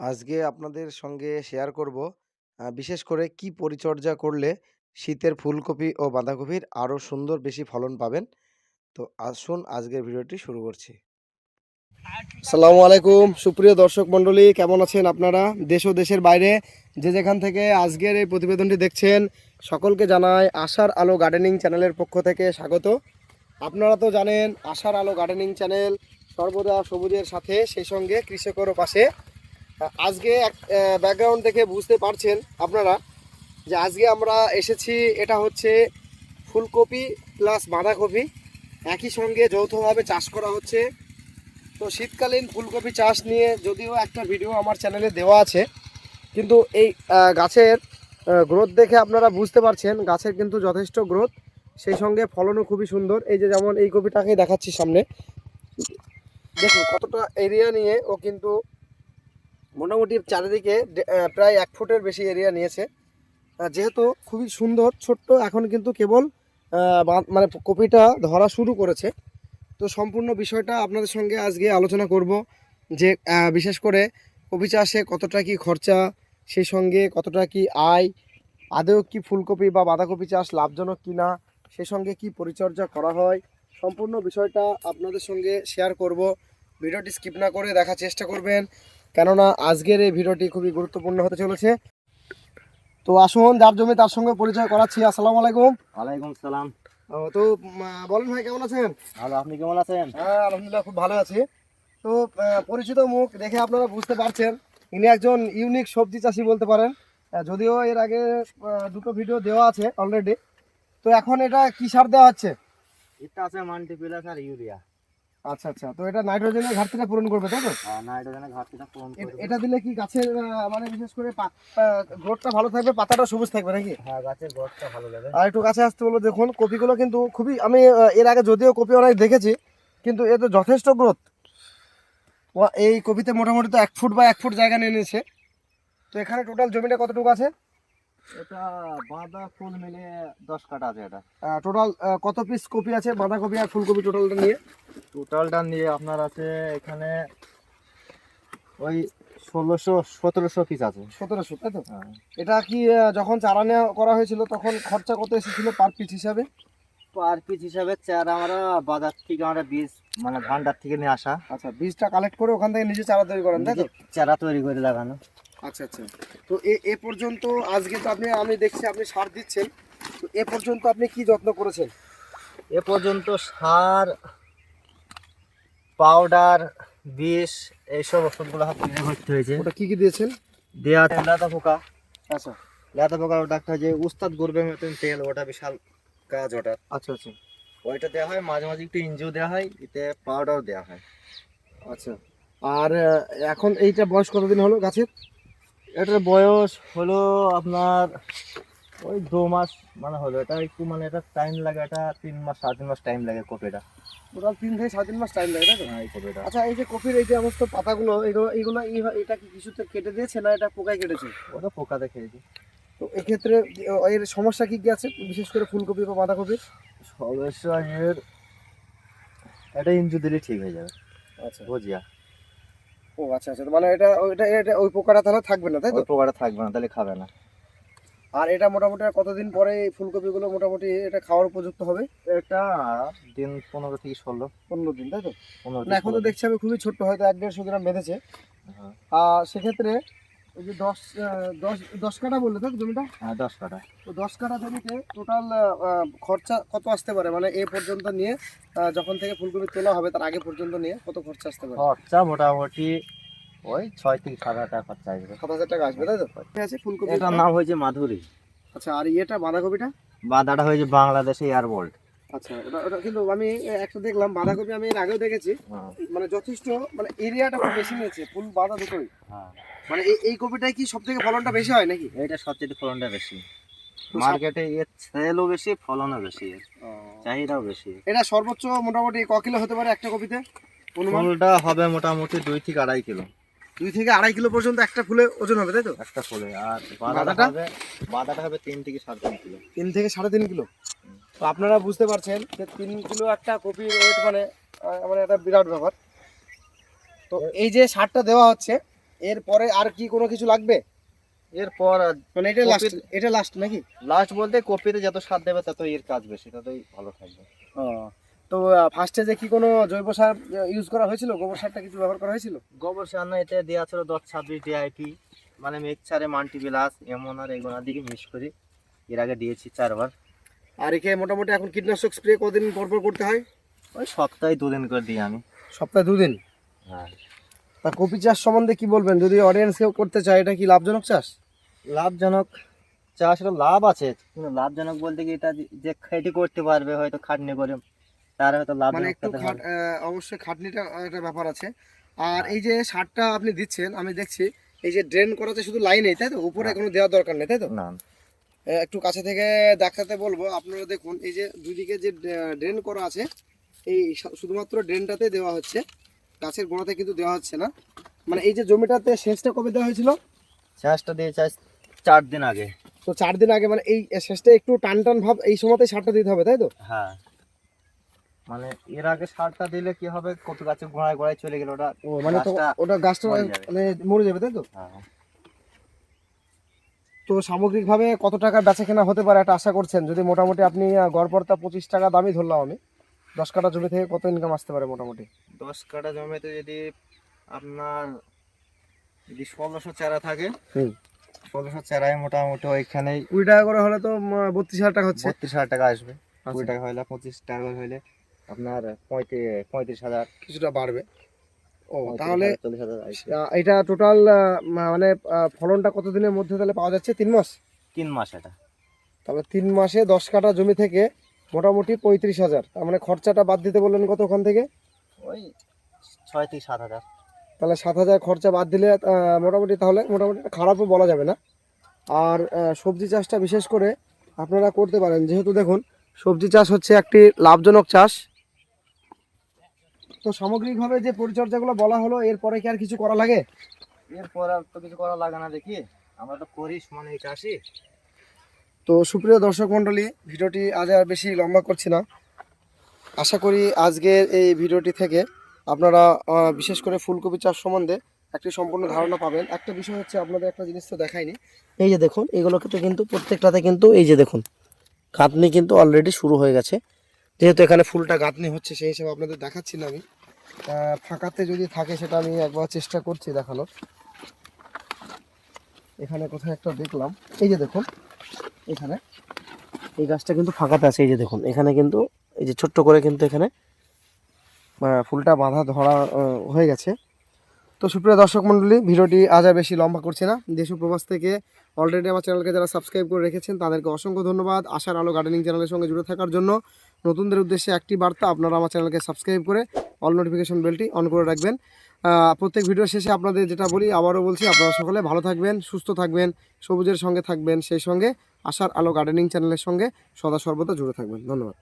আজকে আপনাদের সঙ্গে শেয়ার করব বিশেষ করে কি পরিচর্যা করলে শীতের ফুলকপি ও বাঁধাকপির আরও সুন্দর বেশি ফলন পাবেন। তো আসুন আজকের ভিডিওটি শুরু করছি। আসসালামু আলাইকুম, সুপ্রিয় দর্শক মণ্ডলী, কেমন আছেন আপনারা দেশ ও দেশের বাইরে যে যেখান থেকে আজকের এই প্রতিবেদনটি দেখছেন, সকলকে জানাই আশার আলো গার্ডেনিং চ্যানেলের পক্ষ থেকে স্বাগত আপনারা তো জানেন, আশার আলো গার্ডেনিং চ্যানেল সর্বদা সবুজের সাথে, সেই সঙ্গে কৃষকেরও পাশে আজকে ব্যাকগ্রাউন্ড থেকে বুঝতে পারছেন আপনারা যে আজকে আমরা এসেছি, এটা হচ্ছে ফুলকপি প্লাস বাঁধাকপি। একই সঙ্গে যৌথভাবে চাষ করা হচ্ছে। তো শীতকালীন ফুলকপি চাষ নিয়ে যদিও একটা ভিডিও আমার চ্যানেলে দেওয়া আছে, কিন্তু এই গাছের গ্রোথ দেখে আপনারা বুঝতে পারছেন, গাছের কিন্তু যথেষ্ট গ্রোথ সেই সঙ্গে ফলনও খুবই সুন্দর। এই যে যেমন এই কপিটাকে দেখাচ্ছি সামনে। দেখুন কতটা এরিয়া নিয়ে ও কিন্তু মোটামুটি চারিদিকে প্রায় এক ফুটের বেশি এরিয়া নিয়েছে। যেহেতু খুবই সুন্দর, ছোট্ট, এখন কিন্তু কেবল মানে কপিটা ধরা শুরু করেছে। তো সম্পূর্ণ বিষয়টা আপনাদের সঙ্গে আজকে আলোচনা করব যে বিশেষ করে কপি চাষে কতটা কি খরচা সেই সঙ্গে কতটা কি আয়, আদৌ কি ফুলকপি বা বাঁধাকপি চাষ লাভজনক কি না সে সঙ্গে কি পরিচর্যা করা হয়, সম্পূর্ণ বিষয়টা আপনাদের সঙ্গে শেয়ার করব। ভিডিওটি স্কিপ না করে দেখার চেষ্টা করবেন। কেননা আজকের এই ভিডিওটি খুবই গুরুত্বপূর্ণ হতে চলেছে। তো আসুন যার জমি তার সঙ্গে পরিচয় করাচ্ছি। আসসালামু আলাইকুম। ওয়ালাইকুম সালাম। তো বলেন ভাই কেমন আছেন? ভালো আপনি কেমন আছেন? হ্যাঁ আলহামদুলিল্লাহ খুব ভালো আছি। তো পরিচিত মুখ দেখে আপনারা বুঝতে পারছেন ইনি একজন ইউনিক সবজি চাষি বলতে পারেন। যদিও এর আগে দুটো ভিডিও দেওয়া আছে অলরেডি তো এখন এটা কি সার দেওয়া হচ্ছে? এটা আছে মাল্টি প্লাস আর ইউরিয়া। আচ্ছা আচ্ছা। তো এটা নাইট্রোজেনের ঘাটতিটা পূরণ করবে তাই তো? নাইট্রোজেনের ঘাটতিটা পূরণ করবে। এটা দিলে কি গাছের মানে বিশেষ করে গ্রোথটা ভালো থাকবে পাতাটা সবুজ থাকবে নাকি? হ্যাঁ গাছের গ্রোথটা ভালো লাগে আর একটু কাছে আসতে বলো দেখুন কপিগুলো কিন্তু খুবই আমি এর আগে যদিও কপি অনেক দেখেছি কিন্তু এ তো যথেষ্ট গ্রোথ। এই কপিতে মোটামুটি তো এক ফুট বা এক ফুট জায়গা নিয়ে নিয়েছে। তো এখানে টোটাল জমিটা কতটুকু আছে? এটা বাঁধা ফুল মিলে দশ কাটা আছে এটা। টোটাল কত পিস কপি আছে? বাঁধাকপি আর ফুলকপি টোটালটা নিয়ে? টোটালটা নিয়ে আপনার আছে এখানে ওই ষোলোশো সতেরোশো পিস আছে। সতেরোশো তাই তো? হ্যাঁ। এটা কি যখন চারা নেওয়া করা হয়েছিল তখন খরচা কত এসেছিল পার পিস হিসাবে? পার পিস হিসাবে চারা আমরা বাজার থেকে আমরা বীজ মানে ভান্ডার থেকে নিয়ে আসা। আচ্ছা বীজটা কালেক্ট করে ওখান থেকে নিজে চারা তৈরি করেন তাই তো? চারা তৈরি করে লাগানো। আচ্ছা আচ্ছা। তো এ এ পর্যন্ত আজকে তো আপনি আমি দেখছি আপনি সার দিচ্ছেন। তো এ পর্যন্ত আপনি কি যত্ন করেছেন? এ পর্যন্ত সার পাউডার বিষ এইসব ওষুধগুলো হাতে হয়েছে। ওটা কি কি দিয়েছেন? দেওয়া লেদা পোকা। আচ্ছা। লেদা পোকা ওটা যে উস্তাদ গর্বের মতন তেল ওটা বিশাল কাজ ওটা। আচ্ছা আচ্ছা। ওইটা দেওয়া হয় মাঝে মাঝে একটু ইঞ্জিও দেওয়া হয় এতে পাউডারও দেওয়া হয়। আচ্ছা। আর এখন এইটা বয়স কতদিন হলো গাছের? এটার বয়স হলো আপনার ওই দু মাস মানে হলো এটা একটু মানে এটা টাইম লাগে এটা তিন মাস সাড়ে তিন মাস টাইম লাগে কপিটা। টোটাল তিন থেকে সাড়ে তিন মাস টাইম লাগে তাই তো? হ্যাঁ এই কপিটা। আচ্ছা এই যে কপির এই যে সমস্ত পাতাগুলো এগুলো এগুলো এটা কি কিছুতে কেটে দিয়েছে না এটা পোকায় কেটেছে? ওটা পোকাতে খেয়েছি। তো এক্ষেত্রে এর সমস্যা কি কি আছে? বিশেষ করে ফুলকপি বা বাঁধাকপির? সমস্যা এর এটা ইঞ্জু দিলে ঠিক হয়ে যাবে। আচ্ছা। ভজিয়া। ও আচ্ছা আচ্ছা। মানে এটা ওইটা এটা ওই পোকাটা তাহলে থাকবে না তাই তো? পোকাটা থাকবে না তাহলে খাবে না। আর এটা মোটামুটি কতদিন পরে এই ফুলকপিগুলো মোটামুটি এটা খাওয়ার উপযুক্ত হবে? এটা দিন পনেরো থেকে ষোলো। পনেরো দিন তাই তো? এখন তো দেখছি আমি খুবই ছোট্ট হয়তো এক দেড়শো গ্রাম বেঁধেছে। হ্যাঁ। আর সেক্ষেত্রে ওই যে দশ দশ দশ কাটা বললে তো জমিটা? হ্যাঁ দশ কাটা তো দশ কাটা জমিতে টোটাল খরচা কত আসতে পারে? মানে এ পর্যন্ত নিয়ে যখন থেকে ফুলকপি তোলা হবে তার আগে পর্যন্ত নিয়ে কত খরচা আসতে পারে? খরচা মোটামুটি ওই ছয় থেকে সাত হাজার টাকা খরচা আসবে। সাত হাজার টাকা আসবে তাই তো? ঠিক আছে ফুলকপি এটার নাম হয়েছে মাধুরী। আচ্ছা আর ইয়েটা বাঁধাকপিটা? বাদাটা হয়েছে বাংলাদেশে এয়ারবোল্ট। আচ্ছা ওটা ওটা কিন্তু আমি একটা দেখলাম বাঁধাকপি আমি এর আগেও দেখেছি। মানে যথেষ্ট মানে এরিয়াটা খুব বেশি নিয়েছে ফুল বাঁধা দুটোই হ্যাঁ। মানে এই এই কপিটাই কি সব থেকে ফলনটা বেশি হয় নাকি? এটা সবচেয়ে ফলনটা বেশি। মার্কেটে এর সেলও বেশি ফলনও বেশি চাহিদাও বেশি। এটা সর্বোচ্চ মোটামুটি ক কিলো হতে পারে একটা কপিতে? ফুলটা হবে মোটামুটি দুই থেকে আড়াই কিলো। দুই থেকে আড়াই কিলো পর্যন্ত একটা ফুলে ওজন হবে তাই তো? একটা ফুলে আর? বাদাটা হবে বাদাটা হবে তিন থেকে সাড়ে তিন কিলো। তিন থেকে সাড়ে তিন কিলো? তো আপনারা বুঝতে পারছেন যে তিন কিলো একটা কপির ওয়েট মানে মানে একটা বিরাট ব্যাপার। তো এই যে সারটা দেওয়া হচ্ছে এরপরে আর কি কোনো কিছু লাগবে? এরপর মানে এটা লাস্ট এটা লাস্ট নাকি? লাস্ট বলতে কপিতে যত সার দেবে তত এর কাজ বেশি ততই ভালো থাকবে। ও তো ফার্স্টে যে কি কোনো জৈব সার ইউজ করা হয়েছিল? গোবর সারটা কিছু ব্যবহার করা হয়েছিল? গোবর সার না এতে দেওয়া ছিল দশ ছাব্বিশ ডিআইপি মানে মিক্সারে মাল্টি বিলাস এমন আর এগুলোর দিকে মিক্স করি। এর আগে দিয়েছি চারবার। আর একে মোটামুটি এখন কীটনাশক স্প্রে কদিন পর পর করতে হয়? ওই সপ্তাহে দুদিন করে দিই আমি। সপ্তাহে দুদিন? হ্যাঁ। তা কপি চাষ সম্বন্ধে কি বলবেন? যদি অডিয়েন্স কেউ করতে চায় এটা কি লাভজনক চাষ? লাভজনক চাষ লাভ আছে কিন্তু লাভজনক বলতে কি এটা যে- খেটি করতে পারবে হয়তো খাটনি করে তার হয়তো লাভ মানে একটু। অবশ্যই খাটনিটা একটা ব্যাপার আছে। আর এই যে সারটা আপনি দিচ্ছেন আমি দেখছি এই যে ড্রেন করাতে শুধু লাইনেই তাই তো? উপরে। কোনো দেওয়ার দরকার নেই তাই তো? না। একটু কাছে থেকে দেখাতে বলব। আপনারা দেখুন এই যে দুদিকে যে ড্রেন করা আছে এই শুধুমাত্র ড্রেনটাতে দেওয়া হচ্ছে। গাছের গোড়াতে কিন্তু দেওয়া হচ্ছে না। মানে এই যে জমিটাতে সেচটা কবে দেওয়া হয়েছিল? চাষটা দিয়ে চার দিন আগে। তো চার দিন আগে মানে এই শেষটা একটু টান টান ভাব এই সময়তে সারটা দিতে হবে তাই তো? হ্যাঁ। মানে এর আগে সারটা দিলে কি হবে? কত গাছে গোড়ায় গোড়ায় চলে গেল ওটা ও মানে ওটা গাছটা মানে মরে যাবে তাই তো? হ্যাঁ। তো সামগ্রিকভাবে কত টাকা বেচা কেনা হতে পারে একটা আশা করছেন? যদি মোটামুটি আপনি গড়পড়তা পঁচিশ টাকা দামই ধরলাম আমি দশ কাটা জমি থেকে কত ইনকাম আসতে পারে মোটামুটি? দশ কাটা জমিতে যদি আপনার যদি ষোলোশো চারা থাকে হুম। ষোলোশো চারায় মোটামুটি ওইখানেই কুড়ি টাকা করে হলে তো বত্রিশ হাজার টাকা হচ্ছে। বত্রিশ হাজার টাকা আসবে। কুড়ি আচ্ছা, টাকা হলে পঁচিশ টাকা হলে আপনার পঁয়ত্রিশ পঁয়ত্রিশ হাজার। কিছুটা বাড়বে। ও তাহলে এটা টোটাল মানে ফলনটা কত দিনের মধ্যে তাহলে পাওয়া যাচ্ছে? তিন মাস? তিন মাস এটা। তাহলে তিন মাসে দশ কাটা জমি থেকে মোটামুটি পঁয়ত্রিশ হাজার। তার মানে খরচাটা বাদ দিতে বললেন কত ওখান থেকে? ওই ছয় থেকে সাত হাজার। তাহলে সাত হাজার খরচা বাদ দিলে মোটামুটি তাহলে মোটামুটি খারাপও বলা যাবে না। আর সবজি চাষটা বিশেষ করে আপনারা করতে পারেন। যেহেতু দেখুন সবজি চাষ হচ্ছে একটি লাভজনক চাষ। তো সামগ্রিকভাবে যে পরিচর্যাগুলো বলা হলো এরপরে কি আর কিছু করা লাগে? এরপর আর তো কিছু করা লাগে না দেখি। আমরা তো করি মানে এই চাষই তো সুপ্রিয় দর্শক মণ্ডলী ভিডিওটি আজ আর বেশি লম্বা করছি না। আশা করি আজকের এই ভিডিওটি থেকে আপনারা বিশেষ করে ফুলকপি চাষ সম্বন্ধে একটি সম্পূর্ণ ধারণা পাবেন। একটা বিষয় হচ্ছে আপনাদের একটা জিনিস তো দেখায়নি এই যে দেখুন এগুলোকে তো কিন্তু প্রত্যেকটাতে কিন্তু এই যে দেখুন গাঁথনি কিন্তু অলরেডি শুরু হয়ে গেছে। যেহেতু এখানে ফুলটা গাঁথনি হচ্ছে সেই হিসাবে আপনাদের দেখাচ্ছি না আমি। ফাঁকাতে যদি থাকে সেটা আমি একবার চেষ্টা করছি দেখানোর। এখানে কোথায় একটা দেখলাম। এই যে দেখুন, এখানে। এই গাছটা কিন্তু ফাঁকাতে আছে, এই যে দেখুন। এখানে কিন্তু এই যে ছোট্ট করে কিন্তু এখানে ফুলটা বাঁধা ধরা হয়ে গেছে। তো সুপ্রিয় দর্শক মণ্ডলী, ভিডিওটি আজ আর বেশি লম্বা করছে না। দেশ প্রবাস থেকে অলরেডি আমার চ্যানেলকে যারা সাবস্ক্রাইব করে রেখেছেন, তাদেরকে অসংখ্য ধন্যবাদ। আশার আলো গার্ডেনিং চ্যানেলের সঙ্গে জুড়ে থাকার জন্য। নতুনদের উদ্দেশ্যে একটি বার্তা, আপনারা আমার চ্যানেলকে সাবস্ক্রাইব করে অল নোটিফিকেশন বেলটি অন করে রাখবেন। প্রত্যেক ভিডিও শেষে আপনাদের যেটা বলি, আবারও বলছি, আপনারা সকলে ভালো থাকবেন, সুস্থ থাকবেন, সবুজের সঙ্গে থাকবেন, সেই সঙ্গে আশার আলো গার্ডেনিং চ্যানেলের সঙ্গে সদা সর্বদা জুড়ে থাকবেন। ধন্যবাদ।